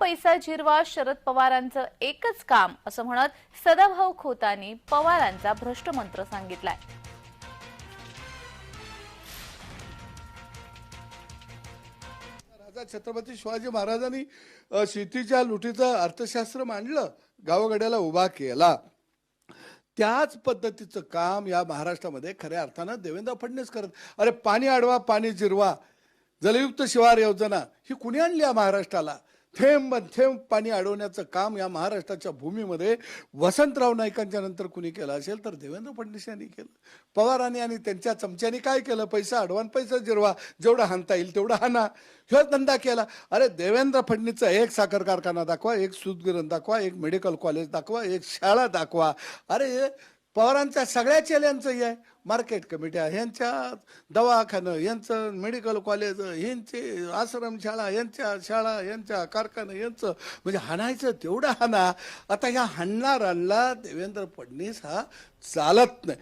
पैसा झिरवा शरद पवारांचं एकच काम असं म्हणत सदाभाऊ खोतांनी पवारांचा भ्रष्टमंत्र सांगितलाय. राजा छत्रपती शिवाजी महाराजांनी शेतीच्या लुटीचं अर्थशास्त्र मांडलं गावगड्याला उभा केला. त्याच पद्धतीचं काम या महाराष्ट्रामध्ये खऱ्या अर्थानं देवेंद्र फडणवीस करत अरे पाणी अडवा पाणी जिरवा जलयुक्त शिवार योजना ही कुणी आणली या महाराष्ट्राला? थेंब थेंब पाणी अडवण्याचं काम या महाराष्ट्राच्या भूमीमध्ये वसंतराव नाईकांच्या नंतर कुणी केलं असेल तर देवेंद्र फडणवीस यांनी केलं. पवारांनी आणि त्यांच्या चमच्यानी काय केलं? पैसा अडवान पैसा जिरवा. जेवढा हाणता येईल तेवढा हाना ह्यो धंदा केला. अरे देवेंद्र फडणवीसचा एक साखर कारखाना दाखवा एक सूतगिरण दाखवा एक मेडिकल कॉलेज दाखवा एक शाळा दाखवा. अरे पवारांच्या सगळ्या चेल्यांचं आहे. मार्केट कमिट्या ह्यांच्या दवाखानं यांचं मेडिकल कॉलेज यांचे आश्रमशाळा यांच्या शाळा यांच्या कारखाना यांचं म्हणजे हाणायचं तेवढं हाणा. आता ह्या हाणणाऱ्यांना देवेंद्र फडणवीस हा चालत नाही.